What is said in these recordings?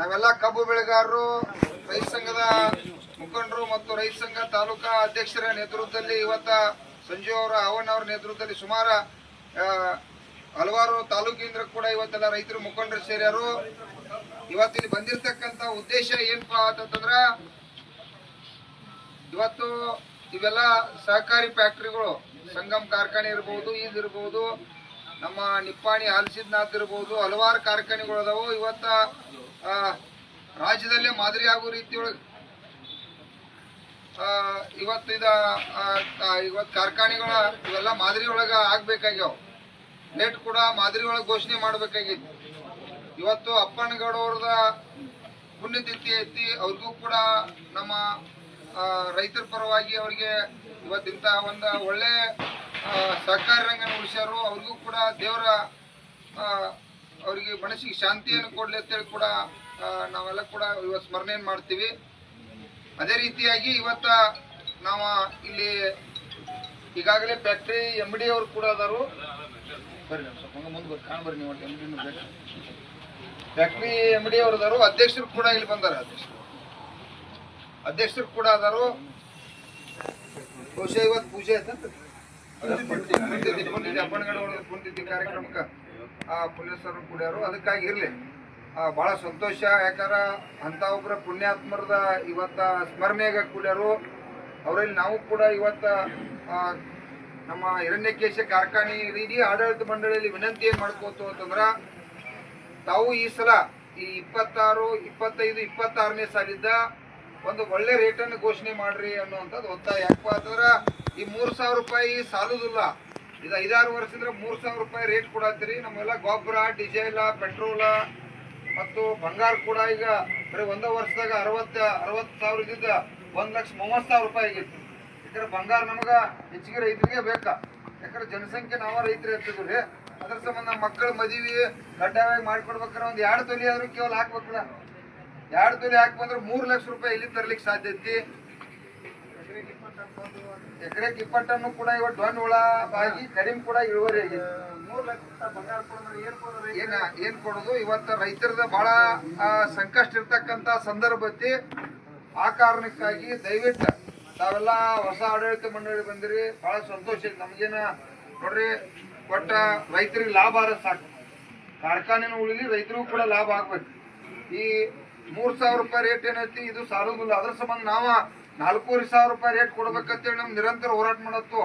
ನಾವೆಲ್ಲ ಕಬ್ಬು ಬೆಳೆಗಾರರು, ರೈತ ಸಂಘದ ಮುಖಂಡರು ಮತ್ತು ರೈತ ಸಂಘ ತಾಲೂಕಾ ಅಧ್ಯಕ್ಷರ ನೇತೃತ್ವದಲ್ಲಿ ಇವತ್ತ ಸಂಜು ಅವರ, ಅವನ್ ಅವರ ನೇತೃತ್ವದಲ್ಲಿ ಸುಮಾರು ಹಲವಾರು ತಾಲೂಕಿಂದ ಕೂಡ ಇವತ್ತೆಲ್ಲ ರೈತರು ಮುಖಂಡರು ಸೇರ್ಯಾರು. ಇವತ್ತಿಲ್ಲಿ ಬಂದಿರತಕ್ಕಂತ ಉದ್ದೇಶ ಏನಪ್ಪ ಅಂತಂದ್ರ ಇವತ್ತು ಇವೆಲ್ಲ ಸಹಕಾರಿ ಫ್ಯಾಕ್ಟ್ರಿಗಳು, ಸಂಗಮ್ ಕಾರ್ಖಾನೆ ಇರ್ಬೋದು ಇದಿರ್ಬೋದು ನಮ್ಮ ನಿಪ್ಪಾಣಿ, ಹಲಸಿದ್ನಾಥ್ ಇರ್ಬೋದು, ಹಲವಾರು ಕಾರ್ಖಾನೆಗಳು ಅದಾವು. ಇವತ್ತ ರಾಜ್ಯದಲ್ಲೇ ಮಾದರಿ ಆಗೋ ರೀತಿಯೊಳಗೆ ಇವತ್ತು ಇದ ಇವತ್ತು ಕಾರ್ಖಾನೆಗಳ ಇವೆಲ್ಲ ಮಾದರಿ ಒಳಗೆ ಆಗ್ಬೇಕಾಗ್ಯಾವ. ಲೇಟ್ ಕೂಡ ಮಾದರಿ ಒಳಗೆ ಘೋಷಣೆ ಮಾಡ್ಬೇಕಾಗಿತ್ತು. ಇವತ್ತು ಅಪ್ಪನಗೌಡವ್ರದ ಪುಣ್ಯತಿಥಿ ಐತಿ, ಅವ್ರಿಗೂ ಕೂಡ ನಮ್ಮ ರೈತರ ಪರವಾಗಿ ಅವ್ರಿಗೆ ಇವತ್ತಿಂತ ಒಂದು ಒಳ್ಳೆ ಸಹಕಾರ ರಂಗನ ಉಳಿಸ್ಯಾರು. ಅವ್ರಿಗೂ ಕೂಡ ದೇವರ ಅವ್ರಿಗೆ ಮನಸ್ಸಿಗೆ ಶಾಂತಿಯನ್ನು ಕೊಡ್ಲಿ ಅಂತೇಳಿ ಕೂಡ ನಾವೆಲ್ಲ ಕೂಡ ಇವತ್ತು ಸ್ಮರಣೆ ಮಾಡ್ತೀವಿ. ಅದೇ ರೀತಿಯಾಗಿ ಇವತ್ತ ನಾವು ಇಲ್ಲಿ ಈಗಾಗಲೇ ಫ್ಯಾಕ್ಟ್ರಿ ಎಂ ಡಿ ಅವರು ಕೂಡ ಅದಾರು. ಬರ್ರಿ ಸ್ವಲ್ಪ ಮುಂದೆ ಬರ್ರಿ ಬರ್ರಿ ನೀವು M D factory M D ಅವರು ಅದಾರು. ಅಧ್ಯಕ್ಷರು ಕೂಡ ಇಲ್ಲಿ ಬಂದಾರ, ಅಧ್ಯಕ್ಷರು. ಅಧ್ಯಕ್ಷರು ಕೂಡ ಅದಾರು. ಬಹುಶಃ ಇವತ್ತು ಪೂಜೆ ಆಯ್ತಂತ? ಅಪ್ಪನಗಡ ಕುಂತಿದ್ದಿ ಕಾರ್ಯಕ್ರಮಕ್ಕೆ. ಆ ಪೊಲೀಸರು ಕೂಡ್ಯಾರು. ಅದಕ್ಕಾಗಿ ಇರ್ಲಿ. ಭಾಳ ಸಂತೋಷ. ಯಾಕಂದ್ರೆ ಅಂತ ಒಬ್ಬರ ಪುಣ್ಯಾತ್ಮರದ ಇವತ್ತ ಸ್ಮರಣೆಯಾಗ ಕೂಡ್ಯಾರು. ಅವರಲ್ಲಿ ನಾವು ಕೂಡ ಇವತ್ತ ಆ, ನಮ್ಮ ಹಿರಣ್ಯಕೇಶ ಕಾರ್ಖಾನೆ ಇಡೀ ಆಡಳಿತ ಮಂಡಳಿಯಲ್ಲಿ ವಿನಂತಿ ಏನ್ ಮಾಡ್ಕೋತು ಅಂತಂದ್ರೆ ತಾವು ಈ ಸಲ ಈ ಇಪ್ಪತ್ತಾರು ಇಪ್ಪತ್ತೈದು ಇಪ್ಪತ್ತಾರನೇ ಸಾಲಿದ್ದ ಒಂದು ಒಳ್ಳೆ ರೇಟನ್ನು ಘೋಷಣೆ ಮಾಡ್ರಿ ಅನ್ನುವಂಥದ್ದು ಒತ್ತಾಯ. ಯಾಕಪ್ಪ ಅಂತಂದ್ರೆ ಈ ಮೂರ್ ಸಾವಿರ ರೂಪಾಯಿ ಸಾಲುದಿಲ್ಲ. ಇದು ಐದಾರು ವರ್ಷದಿಂದ ಮೂರ್ ಸಾವಿರ ರೂಪಾಯಿ ರೇಟ್ ಕೊಡತ್ತೀರಿ ನಮ್ಮೆಲ್ಲ ಗೊಬ್ಬರ ಡೀಸೆಲ್, ಪೆಟ್ರೋಲ ಮತ್ತು ಬಂಗಾರ ಕೂಡ ಈಗ ಬರೀ ಒಂದ ವರ್ಷದಾಗ ಅರವತ್ತ, ಅರವತ್ತು ಸಾವಿರದಿಂದ ಒಂದ್ ಲಕ್ಷ ಮೂವತ್ತು ಸಾವಿರ ರೂಪಾಯಿ ಆಗಿತ್ತು. ಯಾಕಂದ್ರೆ ಬಂಗಾರ ನಮಗ ಹೆಚ್ಚಿಗೆ ರೈತರಿಗೆ ಬೇಕಾ. ಯಾಕಂದ್ರೆ ಜನಸಂಖ್ಯೆ ನಾವ ರೈತರು ಹೆಚ್ಚಿದ್ರಿ ಅದ್ರ ಸಂಬಂಧ ಮಕ್ಕಳ ಮದುವೆ ಕಡ್ಡಾಯವಾಗಿ ಮಾಡ್ಕೊಡ್ಬೇಕಾದ್ರೆ ಒಂದ್ ಎರಡು ತೊಲಿ ಆದ್ರೂ ಕೇವಲ ಹಾಕ್ಬೇಕಲ್ಲ. ಎರಡು ತೊಲಿ ಹಾಕ್ಬಂದ್ರೆ ಮೂರ್ ಲಕ್ಷ ರೂಪಾಯಿ ಇಲ್ಲಿ ತರ್ಲಿಕ್ಕೆ ಸಾಧ್ಯ ಐತಿ ಎಕರೆಗೆ ಇಪ್ಪತ್ತನ್ನು ಕೂಡ ಇವತ್ತು ಡೊನ್ ಹುಳ ಬಾಗಿ ಕಡಿಮೆ ಕೂಡ ಇಳುವರಿ ಏನ ಏನ್ ಕೊಡೋದು? ಇವತ್ತ ರೈತರದ ಬಹಳ ಸಂಕಷ್ಟ ಇರ್ತಕ್ಕಂತ ಸಂದರ್ಭ ಐತಿ. ಆ ಕಾರಣಕ್ಕಾಗಿ ದಯವಿಟ್ಟು ತಾವೆಲ್ಲ ಹೊಸ ಆಡಳಿತ ಮಂಡಳಿ ಬಂದಿರಿ. ಬಹಳ ಸಂತೋಷ ಐತಿ ನಮ್ಗೇನ. ನೋಡ್ರಿ ಕೊಟ್ಟ ರೈತರಿಗೆ ಲಾಭ ಆದ್ರೆ ಸಾಕು. ಕಾರ್ಖಾನೆನೂ ಉಳಿಲಿ ರೈತರಿಗೂ ಕೂಡ ಲಾಭ ಆಗ್ಬೇಕು. ಈ ಮೂರ್ ಸಾವಿರ ರೂಪಾಯಿ ರೇಟ್ ಏನೈತಿ ಇದು ಸಾಲುದಿಲ್ಲ ಅದ್ರ ಸಂಬಂಧ ನಾವ ನಾಲ್ಕೂವರೆ ಸಾವಿರ ರೂಪಾಯಿ ರೇಟ್ ಕೊಡ್ಬೇಕಂತೇಳಿ ನಮ್ ನಿರಂತರ ಹೋರಾಟ ಮಾಡತ್ತು.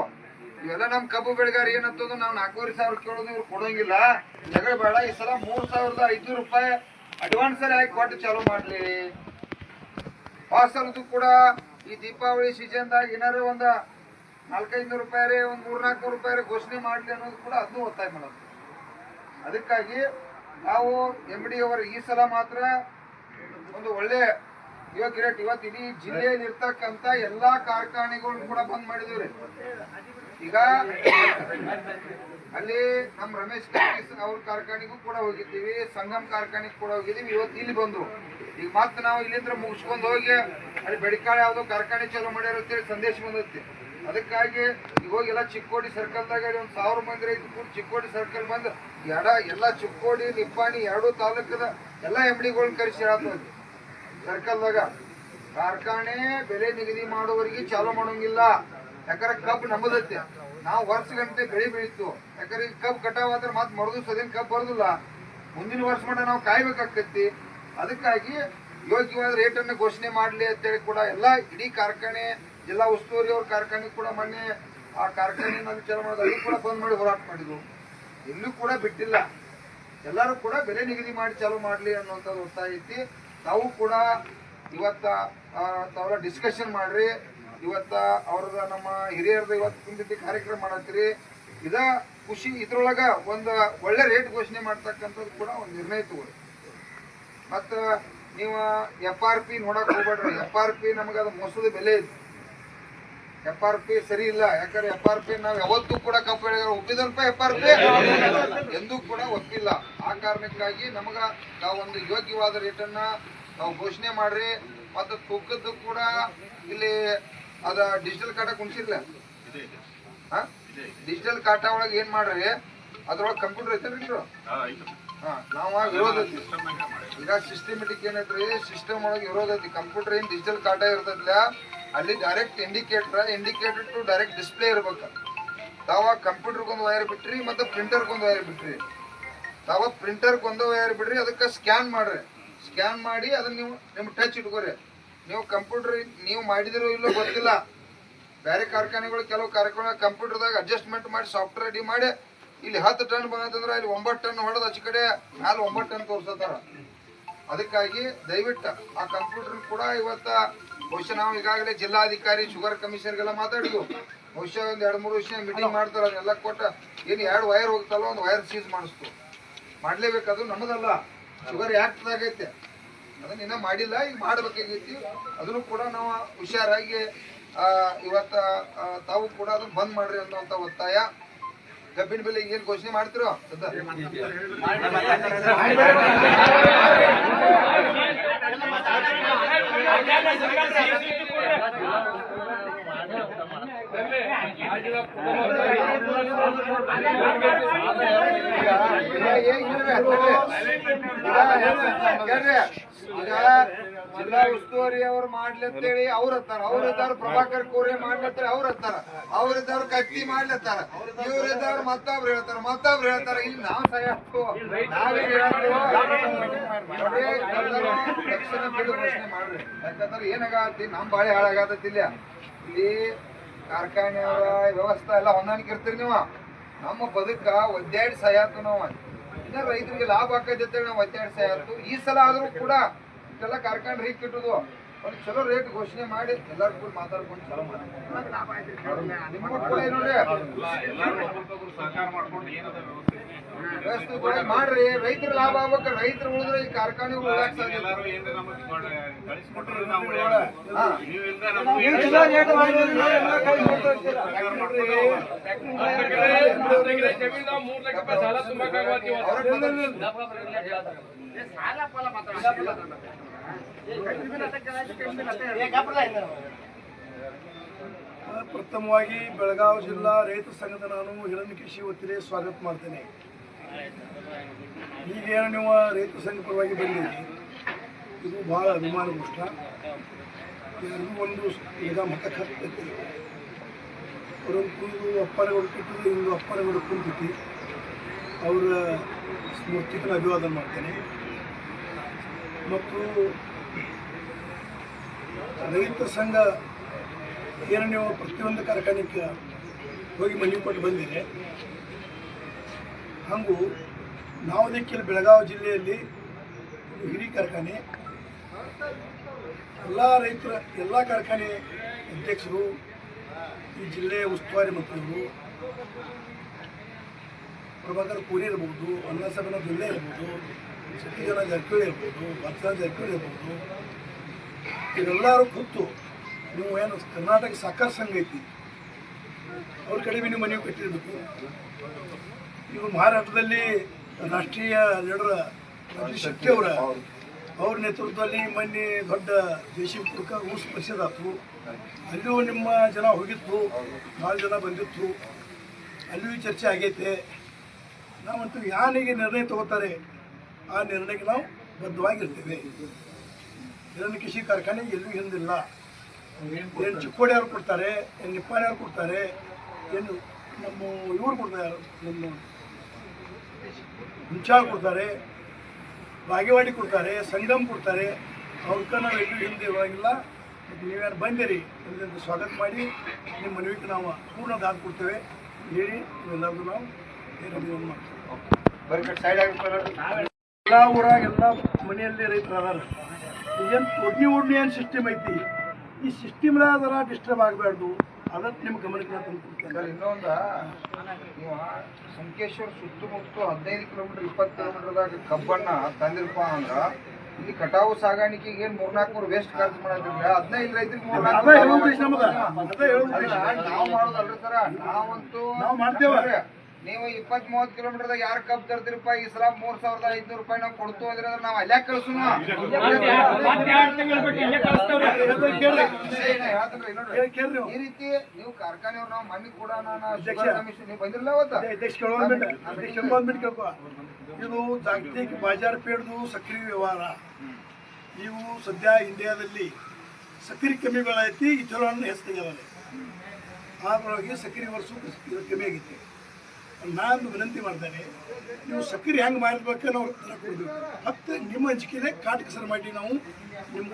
ಇವೆಲ್ಲ ನಮ್ ಕಬ್ಬು ಬೆಳೆಗಾರ ಏನತ್ತದು ನಾವು ನಾಲ್ಕೂವರೆ ಸಾವಿರ ಕೇಳೋದು ಇವ್ರು ಕೊಡೋಂಗಿಲ್ಲ. ಜಗಳ ಬೇಡ, ಈ ಸಲ ಮೂರ್ ಸಾವಿರದ ಐದ್ನೂರು ರೂಪಾಯಿ ಅಡ್ವಾನ್ಸ್ ಆಗಿ ಕೊಟ್ಟು ಚಾಲೂ ಮಾಡ್ಲಿ. ಪಾಸಲ್ದು ಕೂಡ ಈ ದೀಪಾವಳಿ ಸೀಸನ್ದಾಗ ಏನಾರು ಒಂದ ನಾಲ್ಕೈದು ರೂಪಾಯಿ ಒಂದ್ ಮೂರ್ನಾಲ್ಕು ರೂಪಾಯಿ ಘೋಷಣೆ ಮಾಡ್ಲಿ ಅನ್ನೋದು ಕೂಡ ಅದನ್ನು ಒತ್ತಾಯ ಮಾಡೋದು. ಅದಕ್ಕಾಗಿ ನಾವು ಎಂ ಡಿ ಅವರು ಈ ಸಲ ಮಾತ್ರ ಒಂದು ಒಳ್ಳೆ ಯೋಗ್ಯ ಗಿರೇಟ್ ಇವತ್ತು ಇಡೀ ಜಿಲ್ಲೆಯಲ್ಲಿ ಇರ್ತಕ್ಕಂತ ಎಲ್ಲಾ ಕಾರ್ಖಾನೆಗಳನ್ನ ಕೂಡ ಬಂದ್ ಮಾಡಿದೀವ್ರಿ. ಈಗ ಅಲ್ಲಿ ನಮ್ಮ ರಮೇಶ್ ಕರ್ಕೀಸ್ ಅವ್ರ ಕಾರ್ಖಾನೆಗೂ ಕೂಡ ಹೋಗಿದ್ದೀವಿ, ಸಂಗಮ್ ಕಾರ್ಖಾನೆಗೂ ಕೂಡ ಹೋಗಿದ್ದೀವಿ, ಇವತ್ತು ಇಲ್ಲಿ ಬಂದ್ರು. ಈಗ ಮತ್ತೆ ನಾವು ಇಲ್ಲಿಂದ ಮುಗಿಸ್ಕೊಂಡು ಹೋಗಿ ಅಲ್ಲಿ ಬೆಡಿಕಾಳೆ ಯಾವ್ದೋ ಕಾರ್ಖಾನೆ ಚಾಲೂ ಮಾಡ್ಯಾರ ಸಂದೇಶ ಬಂದೈತಿ. ಅದಕ್ಕಾಗಿ ಎಲ್ಲ ಚಿಕ್ಕೋಡಿ ಸರ್ಕಲ್ದಾಗ ಒಂದು ಸಾವಿರ ಮಂದಿ ರೈತರು ಕೂಡ ಚಿಕ್ಕೋಡಿ ಸರ್ಕಲ್ ಬಂದು ಎಡ, ಎಲ್ಲ ಚಿಕ್ಕೋಡಿ, ನಿಪ್ಪಾಣಿ, ಎರಡು ತಾಲೂಕದ ಎಲ್ಲ ಎಂ ಡಿಗಳನ್ನ ಕರೆಸಿ ಹೇಳತ್ತವ್ರಿ ಸರ್ಕಲ್ದಾಗ ಕಾರ್ಖಾನೆ ಬೆಲೆ ನಿಗದಿ ಮಾಡುವವರಿಗೆ ಚಾಲೂ ಮಾಡೋಂಗಿಲ್ಲ. ಯಾಕಂದ್ರೆ ಕಬ್ಬು ನಮ್ಮದತ್ತೆ ನಾವು ವರ್ಷ ಗಂಟೆ ಬೆಳೆ ಬೆಳೀತು. ಯಾಕಂದ್ರೆ ಕಬ್ ಕಬ್ಬು ಕಟಾವ್ ಆದ್ರೆ ಮತ್ತೆ ಮರದು ಸದಿನ ಕಬ್ಬು ಬರೋದಿಲ್ಲ. ಮುಂದಿನ ವರ್ಷ ಮಟ್ಟ ನಾವು ಕಾಯ್ಬೇಕಾಗ್ತೈತಿ. ಅದಕ್ಕಾಗಿ ಯೋಗ್ಯವಾದ ರೇಟನ್ನು ಘೋಷಣೆ ಮಾಡಲಿ ಅಂತೇಳಿ ಕೂಡ ಎಲ್ಲ ಇಡೀ ಕಾರ್ಖಾನೆ ಜಿಲ್ಲಾ ಉಸ್ತುವಾರಿ ಅವ್ರ ಕಾರ್ಖಾನೆ ಕೂಡ ಮೊನ್ನೆ ಆ ಕಾರ್ಖಾನೆಯನ್ನು ಚಾಲೂ ಮಾಡೋದು ಕೂಡ ಬಂದ್ ಮಾಡಿ ಹೋರಾಟ ಮಾಡಿದ್ರು. ಇಲ್ಲೂ ಕೂಡ ಬಿಟ್ಟಿಲ್ಲ. ಎಲ್ಲರೂ ಕೂಡ ಬೆಲೆ ನಿಗದಿ ಮಾಡಿ ಚಾಲೂ ಮಾಡ್ಲಿ ಅನ್ನುವಂಥದ್ದು ಒತ್ತಾಯ ತಾವು ಕೂಡ ಇವತ್ತ ತಾವೆಲ್ಲ ಡಿಸ್ಕಷನ್ ಮಾಡ್ರಿ. ಇವತ್ತ ಅವ್ರದ ನಮ್ಮ ಹಿರಿಯರದ ಇವತ್ತು ಕುಂದಿದ್ದ ಕಾರ್ಯಕ್ರಮ ಮಾಡತ್ತೀರಿ. ಇದ ಖುಷಿ, ಇದ್ರೊಳಗ ಒಂದು ಒಳ್ಳೆ ರೇಟ್ ಘೋಷಣೆ ಮಾಡ್ತಕ್ಕಂಥದ್ದು ಕೂಡ ಒಂದು ನಿರ್ಣಯ ತಗೊಳ್ಳಿ. ಮತ್ತು ನೀವು ಎಫ್ ಆರ್ ಪಿ ನೋಡಕ್ ಹೋಗ್ಬೇಡ್ರಿ. ಎಫ್ ಆರ್ ಪಿ ನಮಗೆ ಅದು ಮೋಸದ ಬೆಲೆ ಐತಿ. ಎಫ್ ಆರ್ ಪಿ ಸರಿ ಇಲ್ಲ. ಯಾಕಂದ್ರೆ ಎಫ್ ಆರ್ ಪಿ ನಾವು ಯಾವತ್ತೂ ಕೂಡ ಕಂಪ್ಲೇಂಟ್ ಒಪ್ಪಿದ ಒಪ್ಪಿದಲ್ಪ ಎಫ್ ಆರ್ ಪಿ ಎಂದೂ ಕೂಡ ಒಪ್ಪಿಲ್ಲ. ಆ ಕಾರಣಕ್ಕಾಗಿ ನಮಗ ನಾವು ಒಂದು ಯೋಗ್ಯವಾದ ರೇಟನ್ನ ನಾವು ಘೋಷಣೆ ಮಾಡ್ರಿ. ಮತ್ತು ತೂಕದ್ದು ಕೂಡ ಇಲ್ಲಿ ಅದ ಡಿಜಿಟಲ್ ಕಾಟ ಕುಣಿಸಿರ್ಲ ಡಿಜಿಟಲ್ ಕಾಟ ಒಳಗೆ ಏನ್ ಮಾಡ್ರಿ? ಅದ್ರೊಳಗೆ ಕಂಪ್ಯೂಟರ್ ಐತೆ ಐತಿ ಈಗ ಸಿಸ್ಟಮೆಟಿಕ್ ಏನೈತ್ರಿ? ಸಿಸ್ಟಮ್ ಒಳಗೆ ಇರೋದೈತಿ. ಕಂಪ್ಯೂಟರ್ ಏನು ಡಿಜಿಟಲ್ ಕಾಟ ಇರ್ತೈತಿಲ್ಲ ಅಲ್ಲಿ direct indicator indicator to direct display ಇರ್ಬೇಕು. ತಾವ ಕಂಪ್ಯೂಟರ್ಗೊಂದು ವೈರ್ ಬಿಟ್ರಿ ಮತ್ತು ಪ್ರಿಂಟರ್ಗೊಂದು ವೈರ್ ಬಿಟ್ರಿ. ತಾವ ಪ್ರಿಂಟರ್ಗೆ ಒಂದು ವೈರ್ ಬಿಡ್ರಿ, ಅದಕ್ಕೆ ಸ್ಕ್ಯಾನ್ ಮಾಡ್ರಿ. ಸ್ಕ್ಯಾನ್ ಮಾಡಿ ಅದನ್ನ ನೀವು ನಿಮ್ಮ ಟಚ್ ಇಟ್ಕೋರಿ. ನೀವು ಕಂಪ್ಯೂಟರ್ ನೀವು ಮಾಡಿದಿರೋ ಇಲ್ಲೋ ಗೊತ್ತಿಲ್ಲ. ಬೇರೆ ಕಾರ್ಖಾನೆಗಳು ಕೆಲವು ಕಾರ್ಖಾನೆ ಕಂಪ್ಯೂಟರ್ದಾಗ ಅಡ್ಜಸ್ಟ್ಮೆಂಟ್ ಮಾಡಿ ಸಾಫ್ಟ್ವೇರ್ ರೆಡಿ ಮಾಡಿ ಇಲ್ಲಿ ಹತ್ತು ಟನ್ ಬಂತಂದ್ರೆ ಇಲ್ಲಿ ಒಂಬತ್ತು ಟನ್ ಹೊಡೆದು ಆಚೆ ಕಡೆ ಮ್ಯಾಲ ಒಂಬತ್ತು ಟನ್ ತೋರ್ಸತಾರ ಅದಕ್ಕಾಗಿ ದಯವಿಟ್ಟು ಆ ಕಂಪ್ಯೂಟರ್ ಕೂಡ ಇವತ್ತ ಬಹುಶಃ ನಾವು ಈಗಾಗಲೇ ಜಿಲ್ಲಾಧಿಕಾರಿ ಶುಗರ್ ಕಮಿಷನರ್ಗೆಲ್ಲ ಮಾತಾಡಿದ್ವು. ಬಹುಶಃ ಒಂದು ಎರಡು ಮೂರು ವರ್ಷ ಮೀಟಿಂಗ್ ಮಾಡ್ತಾರ ಅದನ್ನೆಲ್ಲ ಕೊಟ್ಟ ಏನು ಎರಡು ವೈರ್ ಹೋಗ್ತಲ್ಲ ಒಂದು ವೈರ್ ಸೀಸ್ ಮಾಡಿಸ್ತು. ಮಾಡ್ಲೇಬೇಕು ಅದು ನಮ್ಮದಲ್ಲ. ಶುಗರ್ ಯಾಕ್ದಾಗೈತೆ ಅದನ್ನ ಇನ್ನೂ ಮಾಡಿಲ್ಲ ಈಗ ಮಾಡ್ಬೇಕಾಗೈತಿ ಅದನ್ನು ಕೂಡ ನಾವು ಹುಷಾರಾಗಿ ಆ, ಇವತ್ತ ತಾವು ಕೂಡ ಅದನ್ನ ಬಂದ್ ಮಾಡ್ರಿ ಅನ್ನುವಂಥ ಒತ್ತಾಯ. ಕಬ್ಬಿನ ಬೆಲೆ ಏನ್ ಘೋಷಣೆ ಮಾಡ್ತಿರೋ? ಸದ್ದ? ಜಿಲ್ಲಾ ಉಸ್ತುವಾರಿ ಅವ್ರು ಮಾಡ್ಲತ್ತೇಳಿ ಅವ್ರ ಹತ್ತಾರ ಅವ್ರ ಇದ್ದಾರ ಪ್ರಭಾಕರ್ ಕೋರೆ ಮಾಡ್ಲತ್ತೇಳಿ ಅವ್ರ ಹತ್ತಾರ ಅವ್ರ ಇದ್ದಾರ ಕತ್ತಿ ಮಾಡ್ಲತ್ತಾರ ಇವ್ರ ಇದ್ದಾರ ಮತ್ತೊಬ್ರು ಹೇಳ್ತಾರ ಮತ್ತೊಬ್ರು ಹೇಳ್ತಾರ ಇಲ್ಲಿ ನಾವ್ ಘೋಷಣೆ ಮಾಡ್ರಿ ಯಾಕಂದ್ರೆ ಏನಾಗತ್ತಿ ನಮ್ ಬಾಳೆ ಹಾಳಾಗತ್ತಿಲ್ಲ ಇಲ್ಲಿ ಕಾರ್ಖಾನೆಯವರ ವ್ಯವಸ್ಥೆ ಎಲ್ಲ ಹೊಂದಾಣಿಕೆ ಇರ್ತೀರಿ ನೀವು. ನಮ್ಮ ಬದುಕ ಒದ್ದಾಡಿ ಸಹಾಯತು ನಾವು ಇನ್ನ ರೈತರಿಗೆ ಲಾಭ ಆಕೈತೆ ನಾವು ಒದ್ದಾಡಿ ಸಹಾಯತು ಈ ಸಲ ಆದ್ರೂ ಕೂಡ ಇಷ್ಟೆಲ್ಲ ಕಾರ್ಖಾನೆ ರೀಕ್ ಇಟ್ಟುದು ಒಂದು ಚಲೋ ರೇಟ್ ಘೋಷಣೆ ಮಾಡಿ ಎಲ್ಲರೂ ಕೂಡ ಮಾತಾಡ್ಕೊಂಡು ಚಲೋ ಮಾಡಿ. ನಿಮ್ಮ ಕೂಡ ಏನ್ ನೋಡ್ರಿ ವ್ಯವಸ್ಥಿತವಾಗಿ ಮಾಡ್ರಿ. ರೈತರ ಲಾಭ ಆಗ್ಬೇಕು ರೈತರು ಉಳಿದ್ರೆ ಈ ಕಾರ್ಖಾನೆ ಇಲ್ಲ. ಹಾ. ಅವ್ರ ಬಂದಲ್ಲಿ ಪ್ರಥಮವಾಗಿ ಬೆಳಗಾವಿ ಜಿಲ್ಲಾ ರೈತ ಸಂಘದ ನಾನು ಹಿರಣ್ಯಕೇಶಿ ಒತ್ತಿಗೆ ಸ್ವಾಗತ ಮಾಡ್ತೇನೆ. ಈಗೇನು ನೀವು ರೈತ ಸಂಘ ಪರವಾಗಿ ಬಂದಿದ್ದೀರಿ? ಇದು ಭಾಳ ಅಭಿಮಾನ ಕೃಷ್ಣ ಎಲ್ಲರಿಗೂ ಒಂದು ಈಗ ಮತ ಕರ್ತೈತಿ ಅವರೊಂದು ಕುಂದು ಅಪ್ಪನ ಹುಡುಕಿಟ್ಟು ಇಂದು ಅಪ್ಪನ ಹುಡುಕುಂತೈತಿ ಅವರ ಸ್ಮೃತಿಗೆ ಅಭಿವಾದನ ಮಾಡ್ತೇನೆ. ಮತ್ತು ರೈತ ಸಂಘ ಏನು ನೀವು ಪ್ರತಿಯೊಂದು ಕಾರ್ಖಾನೆಗೆ ಹೋಗಿ ಮನೆ ಕೊಟ್ಟು ಬಂದಿದೆ. ಹಾಗೂ ನಾವು ದಿಕ್ಕಿನ ಬೆಳಗಾವಿ ಜಿಲ್ಲೆಯಲ್ಲಿ ಹಿರಿ ಕಾರ್ಖಾನೆ. ಎಲ್ಲ ರೈತರ, ಎಲ್ಲ ಕಾರ್ಖಾನೆ ಅಧ್ಯಕ್ಷರು, ಈ ಜಿಲ್ಲೆಯ ಉಸ್ತುವಾರಿ ಮಂತ್ರಿಗಳು, ಪ್ರಭಾಕರ್ ಪೂರಿ ಇರ್ಬೋದು ಅನ್ನಸಭೆನ ಬೆಲ್ಲೆ ಇರ್ಬೋದು ಸತ್ಯಜನ ಜಾರಕಿಹೊಳಿ ಇರ್ಬೋದು ಭದ್ರಾ ಜಾರಕಿಹೊಳಿ ಇರ್ಬೋದು. ಇವರೆಲ್ಲರೂ ಕೂತು ನೀವು ಏನು ಕರ್ನಾಟಕ ಸಹಕಾರ ಸಂಘ ಐತಿ, ಅವ್ರ ಕಡೆ ನೀವು ಮನೆ ಕಟ್ಟಿರ್ಬೇಕು. ಇವರು ಮಹಾರಾಷ್ಟ್ರದಲ್ಲಿ ರಾಷ್ಟ್ರೀಯ ಲೀಡರ್ ರಾಜೀವ್ ಶೆಟ್ಟಿ ಅವರ, ಅವ್ರ ನೇತೃತ್ವದಲ್ಲಿ ಮೊನ್ನೆ ದೊಡ್ಡ ದೇಶಿ ಪುರುಕ ಊಸ್ ಪರಿಷತ್ ಆಯ್ತು ಅಲ್ಲಿಯೂ ನಿಮ್ಮ ಜನ ಹೋಗಿತ್ತು ಭಾಳ ಜನ ಬಂದಿತ್ತು. ಅಲ್ಲಿಯೂ ಚರ್ಚೆ ಆಗೈತೆ. ನಾವಂತೂ ಯಾನಿಗೆ ನಿರ್ಣಯ ತಗೋತಾರೆ? ಆ ನಿರ್ಣಯಕ್ಕೆ ನಾವು ಬದ್ಧವಾಗಿರ್ತೇವೆ. ಇದನ್ನು ಕೃಷಿ ಕಾರ್ಖಾನೆ ಎಲ್ಲೂ ಹಿಂದಿಲ್ಲ. ಏನು ಚಿಕ್ಕೋಡಿ ಅವ್ರು ಕೊಡ್ತಾರೆ, ಏನು ನಿಪ್ಪಾಣಿ ಅವ್ರು ಕೊಡ್ತಾರೆ, ಏನು ನಮ್ಮ ಇವರು ಕೊಡ್ತಾರೆ, ನಮ್ಮ ಹುಂಚಾ ಕೊಡ್ತಾರೆ, ಬಾಗೇವಾಡಿ ಕೊಡ್ತಾರೆ, ಸಂಗಮ್ ಕೊಡ್ತಾರೆ. ಅವ್ರಕ್ಕ ನಾವು ಎಲ್ಲೂ ಹಿಂದೆ ಇರೋಂಗಿಲ್ಲ. ಮತ್ತು ನೀವೇನು ಬಂದಿರಿ ಎಲ್ಲರಿಗೂ ಸ್ವಾಗತ ಮಾಡಿ ನಿಮ್ಮ ಮನವಿಗೆ ನಾವು ಪೂರ್ಣ ದಾನ ಕೊಡ್ತೇವೆ. ಹೇಳಿ ಎಲ್ಲರಿಗೂ ನಾವು ಮಾಡ್ತೇವೆ. ಎಲ್ಲ ಊರಾಗ ಎಲ್ಲ ಮನೆಯಲ್ಲಿ ರೈತರು ಅದಾರ. ಈಗೇನು ಒಡ್ನಿ ಒಡ್ನಿ ಏನು ಸಿಸ್ಟಮ್ ಐತಿ? ಈ ಸಿಸ್ಟಮ್ದಾಗ ಡಿಸ್ಟರ್ಬ್ ಆಗಬಾರ್ದು. ಅದಕ್ಕೆ ನಿಮ್ಮ ಗಮನಕ್ಕೆ ಸರ್ ಇನ್ನೊಂದ ನೀವು ಸಂಕೇಶ್ವರ ಸುತ್ತಮುತ್ತ ಹದಿನೈದು ಕಿಲೋಮೀಟರ್ ಇಪ್ಪತ್ತು ಕಿಲೋಮೀಟರ್ದಾಗ ಕಬ್ಬನ್ನ ತಂದಿರಪ್ಪ ಅಂದ್ರ ಇಲ್ಲಿ ಕಟಾವು ಸಾಗಾಣಿಕೆಗೆ ಏನ್ ಮೂರ್ನಾಲ್ಕು ಮೂರು ವೇಸ್ಟ್ ಖರ್ಚು ಮಾಡಿದ್ರೆ ಹದಿನೈದು ರೈತರಿಗೆ ಉದ್ದೇಶ. ನಾವು ಮಾಡೋದಲ್ರಿ ಸರ ನಾವಂತೂ ನಾವು ಮಾಡ್ತೇವೆ. ನೀವು ಇಪ್ಪತ್ ಮೂವತ್ ಕಿಲೋಮೀಟರ್ದಾಗ ಯಾರು ಕಬ್ ತರ್ತಿರಪ್ಪ? ಈ ಸಲ ಮೂರ್ ಸಾವಿರದ ಐದ್ನೂರು ರೂಪಾಯಿ ನಾವು ಕೊಡ್ತು ಅಂದ್ರೆ ನಾವು ಅಲ್ಲೇ ಕಳ್ಸುನು. ಈ ರೀತಿ ನೀವು ಕಾರ್ಖಾನೆಯವ್ರು ನಾವು ಮಣ್ಣಿ ಕೂಡ ನೀವು ಬಂದಿರಲ್ಲ ಇದು ಜಾಗತಿಕ ಬಾಜಾರ್ ಪೇಡ್ದು ಸಕ್ರಿ ವ್ಯವಹಾರ. ನೀವು ಸದ್ಯ ಇಂಡಿಯಾದಲ್ಲಿ ಸಕ್ರೆ ಕಮ್ಮಿ ಬೆಳೆ ಐತಿ ಈ ಚಲೋ ಹೆಸರು ಹೆಚ್ಚು ತೆಗೆದಾರೆ ಅದರೊಳಗೆ ಸಕ್ರೆ ವರ್ಷ ಕಮ್ಮಿ ಆಗೈತಿ ನಾನು ವಿನಂತಿ ಮಾಡ್ತೇನೆ, ನೀವು ಸಕ್ಕರೆ ಹೆಂಗೆ ಮಾಡಬೇಕು ನಾವು ಮತ್ತು ನಿಮ್ಮ ಹಂಚಿಕೆನೇ ಕಾಟಕ ಸರ್ ಮಾಡಿ ನಾವು ನಿಮ್ಗೆ